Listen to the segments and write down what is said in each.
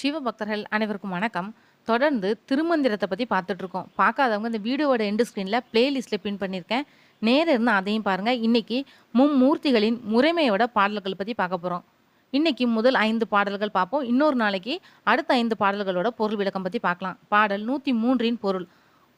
சிவபக்தர்கள் அனைவருக்கும் வணக்கம். தொடர்ந்து திருமந்திரத்தை பற்றி பார்த்துட்டு இருக்கோம் பார்க்காதவங்க இந்த வீடியோவோட எண்டு ஸ்க்ரீனில் பிளேலிஸ்ட்டில் பின் பண்ணியிருக்கேன். நேரம் இருந்து அதையும் பாருங்கள் இன்னைக்கு மும்மூர்த்திகளின் முறைமையோட பாடல்கள் பற்றி பார்க்க போகிறோம் இன்றைக்கி முதல் ஐந்து பாடல்கள் பார்ப்போம். இன்னொரு நாளைக்கு அடுத்த ஐந்து பாடல்களோட பொருள் விளக்கம் பற்றி பார்க்கலாம். பாடல் நூற்றி மூன்றின் பொருள்.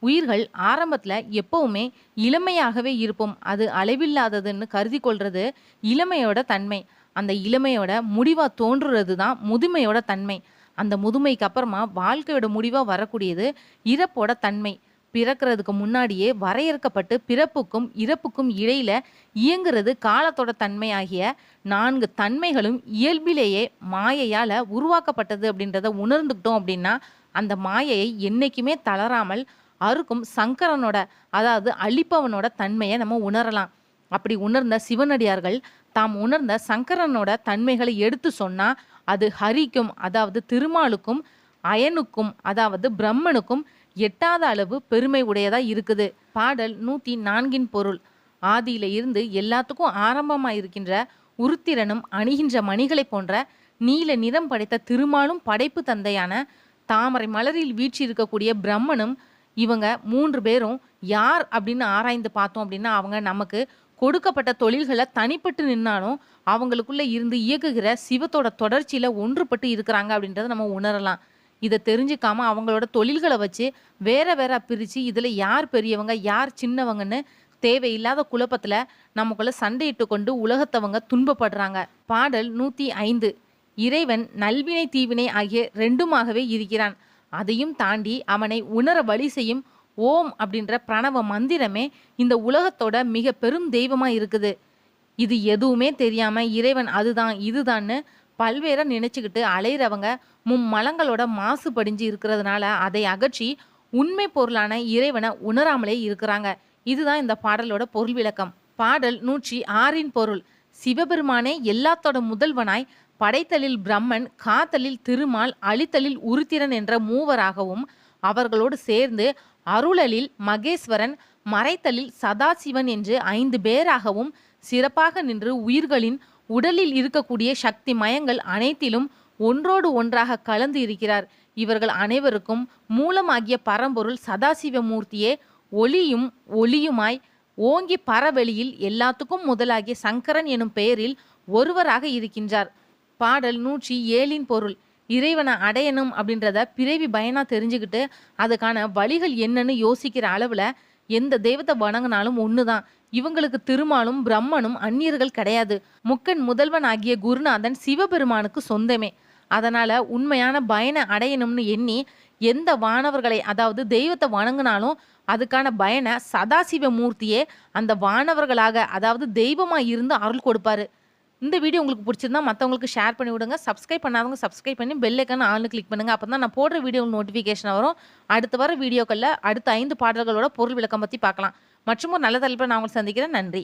உயிர்கள் ஆரம்பத்தில் எப்பவுமே இளமையாகவே இருப்போம். அது அளவில்லாததுன்னு கருதி கொள்வது இளமையோட தன்மை. அந்த இளமையோட முடிவாக தோன்றுறது தான் முதுமையோட தன்மை. அந்த முதுமைக்கு அப்புறமா வாழ்க்கையோட முடிவாக வரக்கூடியது இறப்போட தன்மை. பிறக்கிறதுக்கு முன்னாடியே வரையறுக்கப்பட்டு பிறப்புக்கும் இறப்புக்கும் இடையில இயங்குறது காலத்தோட தன்மை ஆகிய நான்கு தன்மைகளும் இயல்பிலேயே மாயையால் உருவாக்கப்பட்டது அப்படின்றத உணர்ந்துக்கிட்டோம் அப்படின்னா அந்த மாயையை என்றைக்குமே தளராமல் அறுக்கும் சங்கரனோட அதாவது அழிப்பவனோட தன்மையை நம்ம உணரலாம். அப்படி உணர்ந்த சிவனடியார்கள் தாம் உணர்ந்த சங்கரனோட தன்மைகளை எடுத்து சொன்னா அது ஹரிக்கும் அதாவது திருமாலுக்கும் அயனுக்கும் அதாவது பிரம்மனுக்கும் எட்டாத அளவு பெருமை உடையதா இருக்குது. பாடல் நூத்தி நான்கின் பொருள். ஆதியில இருந்து எல்லாத்துக்கும் ஆரம்பமாயிருக்கின்ற உருத்திரனும் அணிகின்ற மணிகளை போன்ற நீல நிறம் படைத்த திருமாலும் படைப்பு தந்தையான தாமரை மலரில் வீற்றிருக்கக்கூடிய பிரம்மனும் இவங்க மூன்று பேரும் யார் அப்படின்னு ஆராய்ந்து பார்த்தோம் அப்படின்னா அவங்க நமக்கு கொடுக்கப்பட்ட தொழில்களை தனிப்பட்டு நின்னாலும் அவங்களுக்குள்ள இருந்து இயக்குகிற சிவத்தோட தொடர்ச்சியில ஒன்றுபட்டு இருக்கிறாங்க அப்படின்றத நம்ம உணரலாம். இதை தெரிஞ்சுக்காம அவங்களோட தொழில்களை வச்சு வேற வேற பிரித்து இதில் யார் பெரியவங்க யார் சின்னவங்கன்னு தேவையில்லாத குழப்பத்தில் நமக்குள்ள சண்டையிட்டு கொண்டு உலகத்தவங்க துன்பப்படுறாங்க. பாடல் நூற்றி ஐந்து. இறைவன் நல்வினை தீவினை ஆகிய ரெண்டுமாகவே இருக்கிறான். அதையும் தாண்டி அவனை உணர வழி செய்யும் ஓம் அப்படின்ற பிரணவ மந்திரமே இந்த உலகத்தோட மிக பெரும் தெய்வமா இருக்குது. இது எதுவுமே தெரியாம இறைவன் அதுதான் இதுதான்னு பல்வேற நினைச்சுக்கிட்டு அலையிறவங்க மும்மலங்களோட மாசு படிஞ்சு இருக்கிறதுனால அதை அகற்றி உண்மை பொருளான இறைவனை உணராமலே இருக்கிறாங்க. இதுதான் இந்த பாடலோட பொருள் விளக்கம். பாடல் நூற்றி ஆறின் பொருள். சிவபெருமானே எல்லாத்தோட முதல்வனாய் படைத்தலில் பிரம்மன் காத்தலில் திருமால் அழித்தலில் உருத்திரன் என்ற மூவராகவும் அவர்களோடு சேர்ந்து அருளலில் மகேஸ்வரன் மறைத்தலில் சதாசிவன் என்று ஐந்து பேராகவும் சிறப்பாக நின்று உயிர்களின் உடலில் இருக்கக்கூடிய சக்தி மயங்கள் அனைத்திலும் ஒன்றோடு ஒன்றாக கலந்து இருக்கிறார். இவர்கள் அனைவருக்கும் மூலமாகிய பரம்பொருள் சதாசிவ மூர்த்தியே ஒளியும் ஒளியுமாய் ஓங்கி பரவெளியில் எல்லாத்துக்கும் முதலாகிய சங்கரன் எனும் பெயரில் ஒருவராக இருக்கின்றார். பாடல் நூற்றி ஏழின் பொருள். இறைவனை அடையணும் அப்படின்றத பிறவி பயனாக தெரிஞ்சுக்கிட்டு அதுக்கான வழிகள் என்னன்னு யோசிக்கிற அளவில் எந்த தெய்வத்தை வணங்கினாலும் ஒன்று தான் இவங்களுக்கு திருமாலும் பிரம்மனும் அந்நியர்கள் கிடையாது. முக்கன் முதல்வன் ஆகிய குருநாதன் சிவபெருமானுக்கு சொந்தமே. அதனால் உண்மையான பயனை அடையணும்னு எண்ணி எந்த வானவர்களை அதாவது தெய்வத்தை வணங்கினாலும் அதுக்கான பயனை சதாசிவ மூர்த்தியே அந்த வானவர்களாக அதாவது தெய்வமாக இருந்து அருள் கொடுப்பாரு. இந்த வீடியோ உங்களுக்கு பிடிச்சிருந்தா மற்றவங்களுக்கு ஷேர் பண்ணி விடுங்க. சப்ஸ்கிரைப் பண்ணாதவங்க சப்ஸ்கிரைப் பண்ணி பெல் ஐக்கான ஆள்னு கிளிக் பண்ணுங்க. அப்போ தான் நான் போடுற வீடியோ நோட்டிஃபிகேஷன் வரும். அடுத்து வர வீடியோக்களில் அடுத்த ஐந்து பாடல்களோட பொருள் விளக்கம் பற்றி பார்க்கலாம். மற்றும் ஒரு நல்ல தலைப்பில் நான் உங்களை சந்திக்கிறேன். நன்றி.